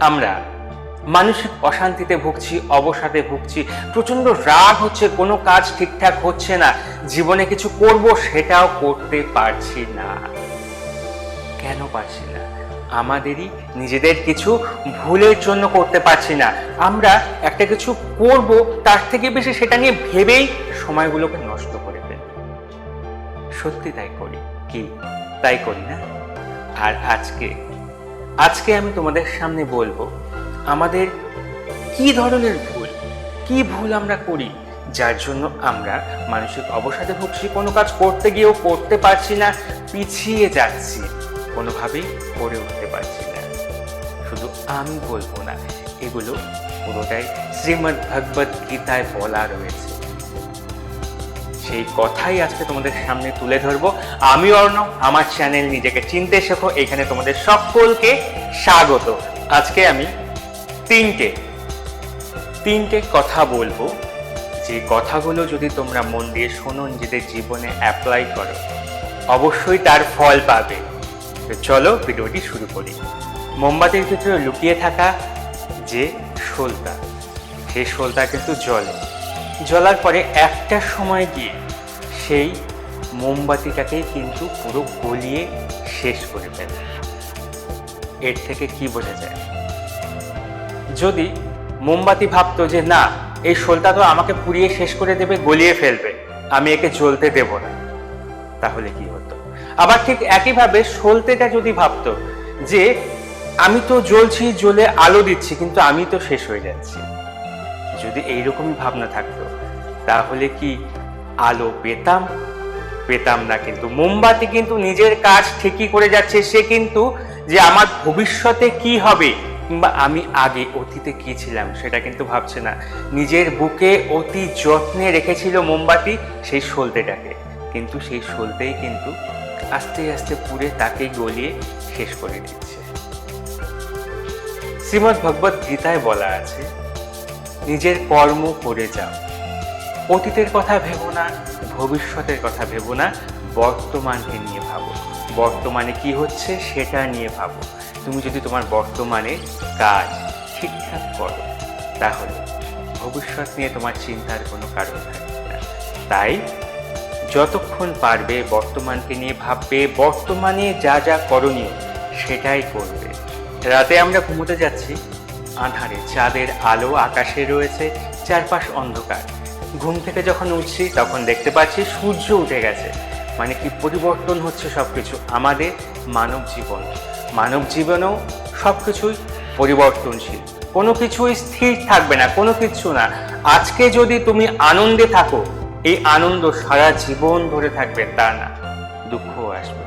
আমরা মানসিক অশান্তিতে ভুগছি, অবসাদে ভুগছি প্রচণ্ড রাগ হচ্ছে, কোনো কাজ ঠিকঠাক হচ্ছে না, জীবনে কিছু করব সেটাও করতে পারছি না। কেন পারছি না? আমাদেরই নিজেদের কিছু ভুলের জন্য করতে পারছি না। আমরা একটা কিছু করব, তার থেকে বেশি সেটা নিয়ে ভেবেই সময়গুলোকে নষ্ট করে ফেলি। সত্যি তাই করি, কি? তাই করি না? আর আজকে আজকে আমি তোমাদের সামনে বলব, আমাদের কি ধরনের ভুল, কি ভুল আমরা করি, যার জন্য আমরা মানসিক অবসাদে ভুগছি, কোনো কাজ করতে গিয়েও করতে পারছি না, পিছিয়ে যাচ্ছি, কোনোভাবেই করে উঠতে পারছি না। শুধু আমি বলব না, এগুলো পুরোটাই শ্রীমদ্ ভগবত গীতায় বলা রয়েছে। সেই কথাই আজকে তোমাদের সামনে তুলে ধরবো। আমি অর্ণব আমার চ্যানেল নিজেকে চিনতে শেখো, এখানে তোমাদের সকলকে স্বাগত। আজকে আমি তিনটে তিনটে কথা বলব। যে কথাগুলো যদি তোমরা মন দিয়ে শোনো, নিজেদের জীবনে অ্যাপ্লাই করো, অবশ্যই তার ফল পাবে। তো চলো ভিডিওটি শুরু করি। মোমবাতির ভিতরে লুকিয়ে থাকা যে শোলটা সেই শোলটা কিন্তু জলে। জ্বলার পরে একটা সময় গিয়ে সেই মোমবাতিটাকেই কিন্তু পুরো গলিয়ে শেষ করে ফেলে। এর থেকে কি বোঝা যায়? যদি মোমবাতি ভাবতো যে না, এই শোলটা তো আমাকে পুড়িয়ে শেষ করে দেবে, গলিয়ে ফেলবে, আমি একে জ্বলতে দেব না, তাহলে কি হতো? আবার ঠিক একইভাবে সলতেটা যদি ভাবতো যে, আমি তো জ্বলছি, জ্বলে আলো দিচ্ছি, কিন্তু আমি তো শেষ হয়ে যাচ্ছি। যদি এইরকমই ভাবনা থাকতো, তাহলে কি আলো পেতাম? পেতাম না কিন্তু। মোমবাতি কিন্তু নিজের কাজ ঠিকই করে যাচ্ছে, সে কিন্তু যে আমার ভবিষ্যতে কি হবে কিংবা আমি আগে অতীতে কি ছিলাম, সেটা কিন্তু ভাবছে না। নিজের বুকে অতি যত্নে রেখেছিল মোমবাতি, সেই সলতেটাকে। কিন্তু সেই সলতেই কিন্তু আস্তে আস্তে পুরে তাকে গলিয়ে শেষ করে দিচ্ছে। শ্রীমদ্ ভগবত গীতায় বলা আছে নিজের কর্ম করে যাও। অতীতের কথা ভেবো না, ভবিষ্যতের কথা ভেবো না, বর্তমানকে নিয়ে ভাবো। বর্তমানে কি হচ্ছে সেটা নিয়ে ভাবো। তুমি যদি তোমার বর্তমানে কাজ ঠিকঠাক করো, তাহলে ভবিষ্যৎ নিয়ে তোমার চিন্তার কোনো কারণ থাকবে না। তাই যতক্ষণ পারবে বর্তমানকে নিয়ে ভাববে, বর্তমানে যা যা করণীয় সেটাই করবে। রাতে আমরা ঘুমোতে যাচ্ছি। আধারে, চাঁদের আলো আকাশে রয়েছে, চারপাশ অন্ধকার। ঘুম থেকে যখন উঠছি, তখন দেখতে পাচ্ছি সূর্য উঠে গেছে। মানে কি পরিবর্তন হচ্ছে সব কিছু আমাদের মানব জীবন। মানব জীবনেও সব কিছুই পরিবর্তনশীল। কোনো কিছুই স্থির থাকবে না, কোনো কিছু না। আজকে যদি তুমি আনন্দে থাকো, এই আনন্দ সারা জীবন ধরে থাকবে, তা না। দুঃখ আসবে।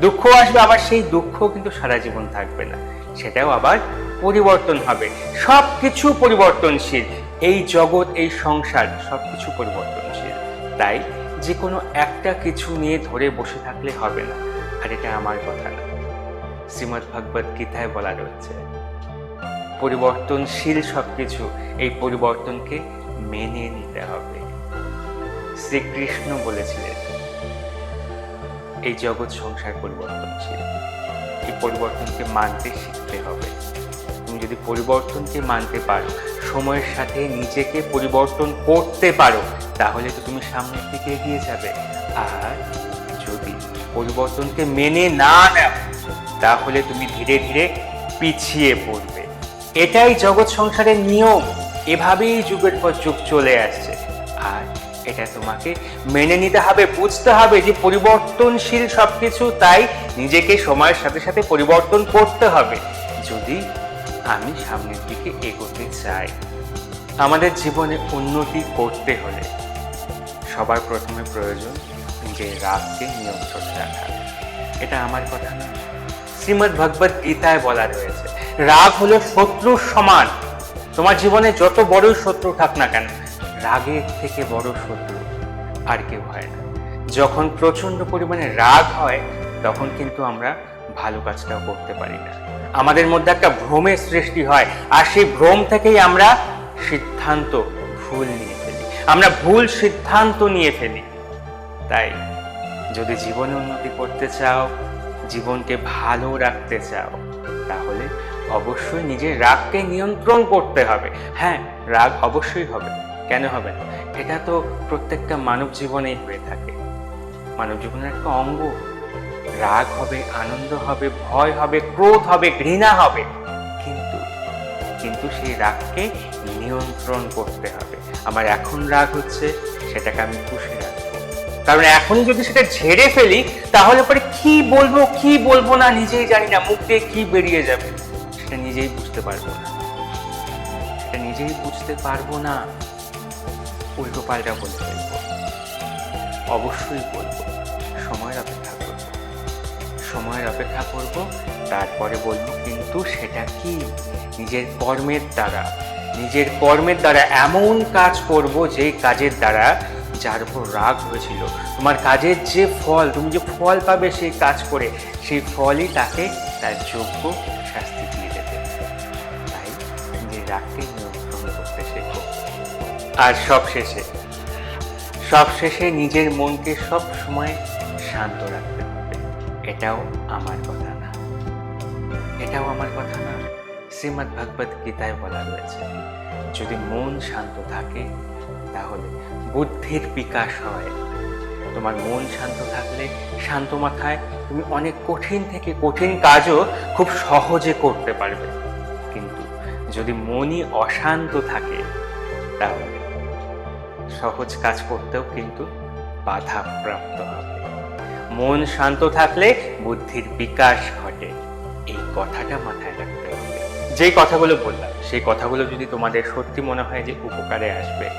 দুঃখ আসবে, আবার সেই দুঃখ কিন্তু সারা জীবন থাকবে না। সেটাও আবার পরিবর্তন হবে। সব কিছু পরিবর্তনশীল। এই জগৎ, এই সংসার সব কিছু পরিবর্তনশীল। তাই যে কোনো একটা কিছু নিয়ে ধরে বসে থাকলে হবে না। আর এটা আমার কথা না। শ্রীমদ্ ভগবত গীতায় বলা রয়েছে, পরিবর্তনশীল সবকিছু, এই পরিবর্তনকে মেনে নিতে হবে। শ্রীকৃষ্ণ বলেছিলেন, এই জগৎ সংসার পরিবর্তনশীল। এই পরিবর্তনকে মানতে শিখতে হবে। তুমি যদি পরিবর্তনকে মানতে পারো, সময়ের সাথে নিজেকে পরিবর্তন করতে পারো, তাহলে তো তুমি সামনের দিকে এগিয়ে যাবে। আর যদি পরিবর্তনকে মেনে না নাও, তাহলে তুমি ধীরে ধীরে পিছিয়ে পড়বে। এটাই জগৎ সংসারের নিয়ম। এভাবেই যুগের পর যুগ চলে আসছে। আর এটা তোমাকে মেনে নিতে হবে, বুঝতে হবে যে পরিবর্তনশীল সবকিছু, তাই নিজেকে সময়ের সাথে সাথে পরিবর্তন করতে হবে। যদি আমি সামনের দিকে এগোতে চাই। আমাদের জীবনে উন্নতি করতে হলে সবার প্রথমে প্রয়োজন নিজের রাগকে নিয়ন্ত্রণে রাখা। এটা আমার কথা না। শ্রীমদ্ ভগবত গীতায় বলা রয়েছে, রাগ হলো শত্রুর সমান। তোমার জীবনে যত বড়ই শত্রু থাক না কেন, রাগের থেকে বড় শত্রু আর কেউ হয় না। যখন প্রচণ্ড পরিমাণে রাগ হয়, তখন কিন্তু আমরা ভালো কাজটাও করতে পারি না। আমাদের মধ্যে একটা ভ্রমের সৃষ্টি হয়, আর সেই ভ্রম থেকেই আমরা সিদ্ধান্ত ভুল নিয়ে ফেলি। আমরা ভুল সিদ্ধান্ত নিয়ে ফেলি। তাই যদি জীবনে উন্নতি করতে চাও, জীবনকে ভালো রাখতে চাও, তাহলে অবশ্যই নিজের রাগকে নিয়ন্ত্রণ করতে হবে। হ্যাঁ রাগ অবশ্যই হবে। কেন হবে না? এটা তো প্রত্যেকটা মানব জীবনেই হয়ে থাকে। মানব জীবনের একটা অঙ্গ। রাগ হবে, আনন্দ হবে, ভয় হবে, ক্রোধ হবে, ঘৃণা হবে। কিন্তু কিন্তু সেই রাগকে নিয়ন্ত্রণ করতে হবে। আমার এখন রাগ হচ্ছে, সেটাকে আমি খুশি রাখব। কারণ এখন যদি সেটা ঝেড়ে ফেলি, তাহলে পরে কি বলব কি বলব না, নিজেই জানি না, মুখ দিয়ে কি বেরিয়ে যাবে। সেটা নিজেই বুঝতে পারব না। সেটা নিজেই বুঝতে পারব না উল্টো পাল্টা বলে ফেলব অবশ্যই বলব সময়ের অপেক্ষা সময়ের অপেক্ষা করব, তারপরে বলব কিন্তু সেটা কি? নিজের কর্মের দ্বারা। নিজের কর্মের দ্বারা এমন কাজ করব যে কাজের দ্বারা যার উপর রাগ হয়েছিল। তোমার কাজের যে ফল, তুমি যে ফল পাবে সেই কাজ করে, সেই ফলই তাকে তার যোগ্য শাস্তি দিয়ে দেবে। তাই নিজের রাগকে নিয়ন্ত্রণ করতে শেখো। আর সব শেষে সব শেষে নিজের মনকে সব সময় শান্ত রাখতে হবে এটাও আমার কথা না। এটাও আমার কথা না। শ্রীমৎ ভাগবত গীতায় বলা রয়েছে, যদি মন শান্ত থাকে, তাহলে বুদ্ধির বিকাশ হয়। তোমার মন শান্ত থাকলে, শান্ত মাথায় তুমি অনেক কঠিন থেকে কঠিন কাজও খুব সহজে করতে পারবে। কিন্তু যদি মনই অশান্ত থাকে, তাহলে সহজ কাজ করতেও কিন্তু বাধাপ্রাপ্ত হবে। মন শান্ত থাকলে বুদ্ধির বিকাশ ঘটে। এই কথাটা মাথায় রাখতে হবে। যেই কথাগুলো বললাম, সেই কথাগুলো যদি তোমাদের সত্যি মনে হয় যে উপকারে আসবে,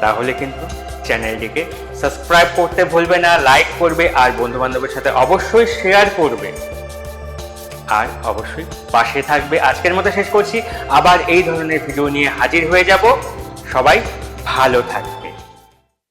তাহলে কিন্তু চ্যানেলটিকে সাবস্ক্রাইব করতে ভুলবে না, লাইক করবে, আর বন্ধু বান্ধবের সাথে অবশ্যই শেয়ার করবে। আর অবশ্যই পাশে থাকবে। আজকের মতো শেষ করছি। আবার এই ধরনের ভিডিও নিয়ে হাজির হয়ে যাব। সবাই ভালো থাকবে।